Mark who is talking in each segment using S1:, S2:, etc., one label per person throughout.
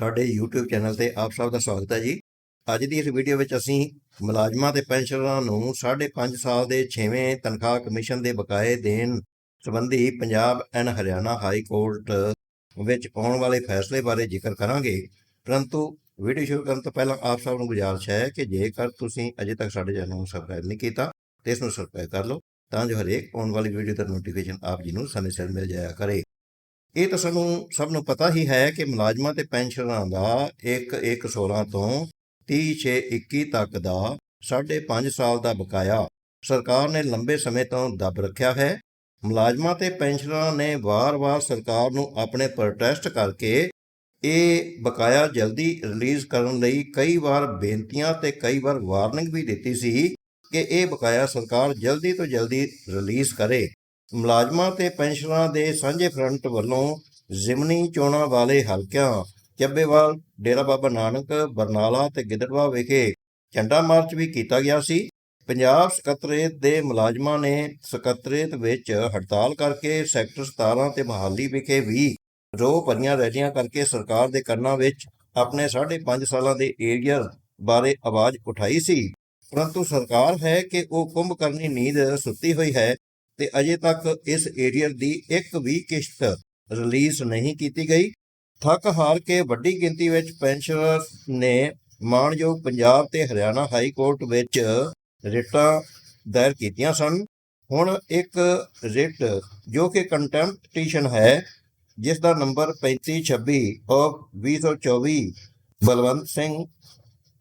S1: ਸਾਡੇ YouTube channel ਤੇ ਆਪ ਸਭ ਦਾ ਸਵਾਗਤ ਹੈ ਜੀ। ਅੱਜ ਦੀ ਇਸ ਵੀਡੀਓ ਵਿੱਚ ਅਸੀਂ ਮੁਲਾਜ਼ਮਾਂ ਤੇ ਪੈਨਸ਼ਨਰਾਂ ਨੂੰ 5.5 ਸਾਲ ਦੇ 6ਵੇਂ ਤਨਖਾਹ ਕਮਿਸ਼ਨ ਦੇ ਬਕਾਏ ਦੇਣ ਸੰਬੰਧੀ Punjab and Haryana high court ਵਿੱਚ ਆਉਣ ਵਾਲੇ ਫੈਸਲੇ ਬਾਰੇ ਜ਼ਿਕਰ ਕਰਾਂਗੇ। ਪਰੰਤੂ ਵੀਡੀਓ ਸ਼ੁਰੂ ਕਰਨ ਤੋਂ ਪਹਿਲਾਂ ਆਪ ਸਭ ਨੂੰ ਗੁਜ਼ਾਰਿਸ਼ ਹੈ ਕਿ ਜੇਕਰ ਤੁਸੀਂ ਅਜੇ ਤੱਕ ਸਾਡੇ ਚੈਨਲ ਨੂੰ ਸਬਸਕ੍ਰਾਈਬ ਨਹੀਂ ਕੀਤਾ, ਤੇ ਇਸ ਨੂੰ ਸਬਸਕ੍ਰਾਈਬ ਕਰ ਲਓ, ਤਾਂ ਜੋ ਹਰੇਕ ਆਉਣ ਵਾਲੀ ਵੀਡੀਓ ਦਾ ਨੋਟੀਫਿਕੇਸ਼ਨ ਆਪ ਜੀ ਨੂੰ ਸਮੇਂ ਸਿਰ ਮਿਲ ਜਾਇਆ ਕਰੇ। ਇਹ ਤਾਂ ਸਾਨੂੰ ਸਭ ਨੂੰ ਪਤਾ ਹੀ ਹੈ ਕਿ ਮੁਲਾਜ਼ਮਾਂ ਤੇ ਪੈਨਸ਼ਨਰਾਂ ਦਾ 1-1-16 ਤੋਂ 30-6-21 ਤੱਕ ਦਾ 5.5 ਸਾਲ ਦਾ ਬਕਾਇਆ ਸਰਕਾਰ ਨੇ ਲੰਬੇ ਸਮੇਂ ਤੋਂ ਦੱਬ ਰੱਖਿਆ ਹੈ। ਮੁਲਾਜ਼ਮਾਂ ਤੇ ਪੈਨਸ਼ਨਰਾਂ ਨੇ ਵਾਰ-ਵਾਰ ਸਰਕਾਰ ਨੂੰ ਆਪਣੇ ਪ੍ਰੋਟੈਸਟ ਕਰਕੇ ਇਹ ਬਕਾਇਆ ਜਲਦੀ ਰਿਲੀਜ਼ ਕਰਨ ਲਈ ਕਈ ਵਾਰ ਬੇਨਤੀਆਂ ਤੇ ਕਈ ਵਾਰ ਵਾਰਨਿੰਗ ਵੀ ਦਿੱਤੀ ਸੀ ਕਿ ਇਹ ਬਕਾਇਆ ਸਰਕਾਰ ਜਲਦੀ ਤੋਂ ਜਲਦੀ ਰਿਲੀਜ਼ ਕਰੇ। ਮੁਲਾਜ਼ਮਾਂ ਤੇ ਪੈਨਸ਼ਨਰਾਂ ਦੇ ਸਾਂਝੇ ਫਰੰਟ ਵੱਲੋਂ ਜ਼ਿਮਨੀ ਚੋਣਾਂ ਵਾਲੇ ਹਲਕਿਆਂ ਚੱਬੇਵਾਲ, ਡੇਰਾ ਬਾਬਾ ਨਾਨਕ, ਬਰਨਾਲਾ ਤੇ ਗਿੱਦੜਵਾ ਵਿਖੇ ਝੰਡਾ ਮਾਰਚ ਵੀ ਕੀਤਾ ਗਿਆ ਸੀ। ਪੰਜਾਬ ਸਕੱਤਰੇਤ ਦੇ ਮੁਲਾਜ਼ਮਾਂ ਨੇ ਸਕੱਤਰੇਤ ਵਿੱਚ ਹੜਤਾਲ ਕਰਕੇ ਸੈਕਟਰ 17 ਤੇ ਮਹਾਲੀ ਵਿਖੇ ਵੀ ਰੋਹ ਭਰੀਆਂ ਰੈਲੀਆਂ ਕਰਕੇ ਸਰਕਾਰ ਦੇ ਕੰਨਾਂ ਵਿੱਚ ਆਪਣੇ 5.5 ਸਾਲਾਂ ਦੇ ਏਰੀਅਰ ਬਾਰੇ ਆਵਾਜ਼ ਉਠਾਈ ਸੀ। ਪਰੰਤੂ ਸਰਕਾਰ ਹੈ ਕਿ ਉਹ ਕੁੰਭਕਰਨੀ ਨੀਂਦ ਸੁੱਤੀ ਹੋਈ ਹੈ। ਤੇ ਅਜੇ ਤੱਕ ਇਸ ਏਰੀਅਰ ਦੀ ਇੱਕ ਵੀ ਕਿਸ਼ਤ ਰਿਲੀਜ਼ ਨਹੀਂ ਕੀਤੀ ਗਈ। ਥੱਕ ਹਾਰ ਕੇ ਵੱਡੀ ਗਿਣਤੀ ਵਿੱਚ ਪੈਨਸ਼ਨਰ ਨੇ ਮਾਣਯੋਗ ਪੰਜਾਬ ਤੇ ਹਰਿਆਣਾ ਹਾਈ ਕੋਰਟ ਵਿੱਚ ਰਿਟਾਂ ਦਾਇਰ ਕੀਤੀਆਂ ਸਨ। ਹੁਣ ਇੱਕ ਰਿਟ ਜੋ ਕਿ ਕੰਟੈਂਪਟ ਪਟੀਸ਼ਨ ਹੈ, ਜਿਸ ਦਾ ਨੰਬਰ 3526 ਆਫ 2024 ਬਲਵੰਤ ਸਿੰਘ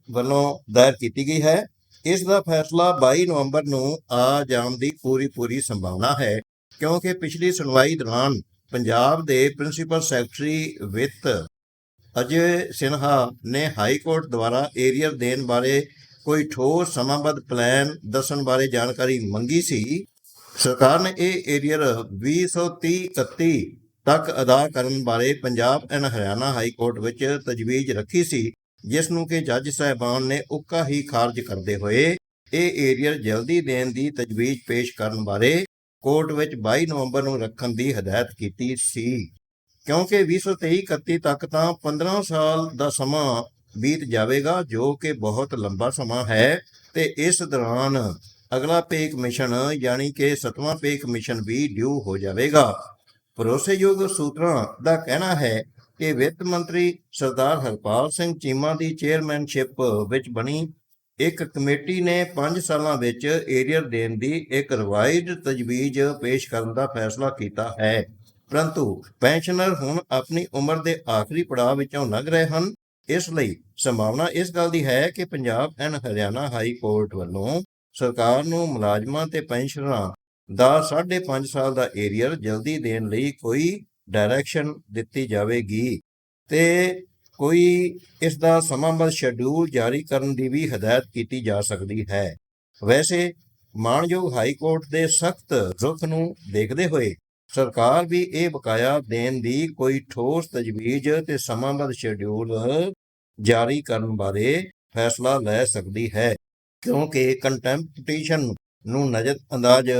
S1: ਵੱਲੋਂ ਦਾਇਰ ਕੀਤੀ ਗਈ ਹੈ। ਇਸ ਦਾ ਫੈਸਲਾ 22 ਨਵੰਬਰ ਨੂੰ ਆ ਜਾਣ ਦੀ ਪੂਰੀ ਪੂਰੀ ਸੰਭਾਵਨਾ ਹੈ, ਕਿਉਂਕਿ ਪਿਛਲੀ ਸੁਣਵਾਈ ਦੌਰਾਨ ਪੰਜਾਬ ਦੇ ਪ੍ਰਿੰਸੀਪਲ ਸੈਕਟਰੀ ਵਿੱਤ ਅਜੇ ਸਿਨਹਾ ਨੇ ਹਾਈ ਕੋਰਟ ਦੁਆਰਾ ਏਰੀਅਰ ਦੇਣ ਬਾਰੇ ਕੋਈ ਠੋਸ ਸਮਾਂਬੱਧ ਪਲਾਨ ਦੱਸਣ ਬਾਰੇ ਜਾਣਕਾਰੀ ਮੰਗੀ ਸੀ। ਸਰਕਾਰ ਨੇ ਇਹ ਏਰੀਅਰ 2030-31 ਤੱਕ ਅਦਾ ਕਰਨ ਬਾਰੇ Punjab and Haryana high court ਵਿੱਚ ਤਜਵੀਜ਼ ਰੱਖੀ ਸੀ। ਜਿਸ ਨੂੰ ਕਿ ਜੱਜ ਸਾਹਿਬਾਨ ਨੇ ਉੱਕਾ ਹੀ ਖਾਰਜ ਕਰਦੇ ਹੋਏ ਇਹ ਏਰੀਅਰ ਜਲਦੀ ਦੇਣ ਦੀ ਤਜਵੀਜ਼ ਪੇਸ਼ ਕਰਨ ਬਾਰੇ ਕੋਰਟ ਵਿੱਚ 22 ਨਵੰਬਰ ਨੂੰ ਰੱਖਣ ਦੀ ਹਦਾਇਤ ਕੀਤੀ ਸੀ। ਕਿਉਂਕਿ 2023-31 ਤੱਕ ਤਾਂ 15 ਸਾਲ ਦਾ ਸਮਾਂ ਬੀਤ ਜਾਵੇਗਾ, ਜੋ ਕਿ ਬਹੁਤ ਲੰਬਾ ਸਮਾਂ ਹੈ ਤੇ ਇਸ ਦੌਰਾਨ ਅਗਲਾ ਪੇ ਕਮਿਸ਼ਨ ਯਾਨੀ ਕਿ ਸਤਵਾਂ ਪੇ ਕਮਿਸ਼ਨ ਵੀ ਡਿਊ ਹੋ ਜਾਵੇਗਾ। ਭਰੋਸੇਯੋਗ ਸੂਤਰਾਂ ਦਾ ਕਹਿਣਾ ਹੈ ਕਿ ਵਿੱਤ ਮੰਤਰੀ ਸਰਦਾਰ ਹਰਪਾਲ ਸਿੰਘ ਚੀਮਾ ਦੀ ਚੇਅਰਮੈਨਸ਼ਿਪ ਵਿੱਚ ਬਣੀ ਇੱਕ ਕਮੇਟੀ ਨੇ 5 ਸਾਲਾਂ ਵਿੱਚ ਏਰੀਅਰ ਦੇਣ ਦੀ ਇੱਕ ਰਿਵਾਈਜ਼ਡ ਤਜਵੀਜ਼ ਪੇਸ਼ ਕਰਨ ਦਾ ਫੈਸਲਾ ਕੀਤਾ ਹੈ। ਪਰੰਤੂ ਪੈਨਸ਼ਨਰ ਹੁਣ ਆਪਣੀ ਉਮਰ ਦੇ ਆਖਰੀ ਪੜਾਅ ਵਿੱਚੋਂ ਲੰਘ ਰਹੇ ਹਨ। ਇਸ ਲਈ ਸੰਭਾਵਨਾ ਇਸ ਗੱਲ ਦੀ ਹੈ ਕਿ Punjab and Haryana high court ਵੱਲੋਂ ਸਰਕਾਰ ਨੂੰ ਮੁਲਾਜ਼ਮਾਂ ਤੇ ਪੈਨਸ਼ਨਰਾਂ ਦਾ 5.5 ਸਾਲ ਦਾ ਏਰੀਅਰ ਜਲਦੀ ਦੇਣ ਲਈ ਕੋਈ ਡਾਇਰੈਕਸ਼ਨ ਦਿੱਤੀ ਜਾਵੇਗੀ ਤੇ ਕੋਈ ਇਸ ਦਾ ਸਮਾਂਬੱਧ ਸ਼ੈਡਿਊਲ ਜਾਰੀ ਕਰਨ ਦੀ ਵੀ ਹਦਾਇਤ ਕੀਤੀ ਜਾ ਸਕਦੀ ਹੈ। ਵੈਸੇ, ਮਾਣਯੋਗ ਹਾਈ ਕੋਰਟ ਦੇ ਸਖਤ ਰੁਖ ਨੂੰ ਦੇਖਦੇ ਹੋਏ ਸਰਕਾਰ ਵੀ ਇਹ ਬਕਾਇਆ ਦੇਣ ਦੀ ਕੋਈ ਠੋਸ ਤਜਵੀਜ਼ ਤੇ ਸਮਾਂਬੱਧ ਸ਼ੈਡਿਊਲ ਜਾਰੀ ਕਰਨ ਬਾਰੇ ਫੈਸਲਾ ਲੈ ਸਕਦੀ ਹੈ, ਕਿਉਂਕਿ ਕੰਟੈਂਪਟ ਪਟੀਸ਼ਨ ਨੂੰ ਨਜ਼ਰਅੰਦਾਜ਼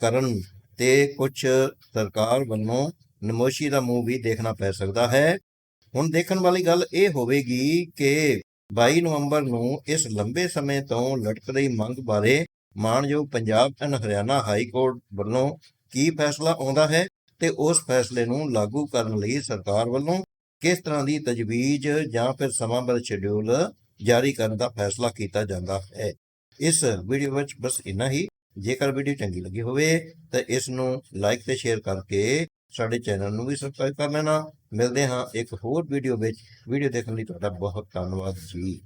S1: ਕਰਨ ਤੇ ਕੁਝ ਸਰਕਾਰ ਵੱਲੋਂ ਨਮੋਸ਼ੀ ਦਾ ਮੂੰਹ ਵੀ ਦੇਖਣਾ ਪੈ ਸਕਦਾ ਹੈ। ਹੁਣ ਦੇਖਣ ਵਾਲੀ ਗੱਲ ਇਹ ਹੋਵੇਗੀ ਕਿ 22 ਨਵੰਬਰ ਨੂੰ ਇਸ ਲੰਬੇ ਸਮੇਂ ਤੋਂ ਲਟਕ ਰਹੀ ਮੰਗ ਬਾਰੇ ਮਾਣਯੋਗ Punjab and Haryana high court ਵੱਲੋਂ ਕੀ ਫੈਸਲਾ ਆਉਂਦਾ ਹੈ ਤੇ ਉਸ ਫੈਸਲੇ ਨੂੰ ਲਾਗੂ ਕਰਨ ਲਈ ਸਰਕਾਰ ਵੱਲੋਂ ਕਿਸ ਤਰ੍ਹਾਂ ਦੀ ਤਜਵੀਜ਼ ਜਾਂ ਫਿਰ ਸਮਾਂਬੱਧ ਸ਼ਡਿਊਲ ਜਾਰੀ ਕਰਨ ਦਾ ਫੈਸਲਾ ਕੀਤਾ ਜਾਂਦਾ ਹੈ। ਇਸ ਵੀਡੀਓ ਵਿੱਚ ਬਸ ਇੰਨਾ ਹੀ। ਜੇਕਰ ਵੀਡੀਓ ਚੰਗੀ ਲੱਗੀ ਹੋਵੇ ਤਾਂ ਇਸ ਨੂੰ ਲਾਈਕ ਤੇ ਸ਼ੇਅਰ ਕਰਕੇ ਸਾਡੇ ਚੈਨਲ ਨੂੰ ਵੀ ਸਬਸਕ੍ਰਾਈਬ ਕਰ ਲੈਣਾ ਮਿਲਦੇ ਹਾਂ ਇੱਕ ਹੋਰ ਵੀਡੀਓ ਵਿੱਚ। ਵੀਡੀਓ ਦੇਖਣ ਲਈ ਤੁਹਾਡਾ ਬਹੁਤ ਧੰਨਵਾਦ ਜੀ।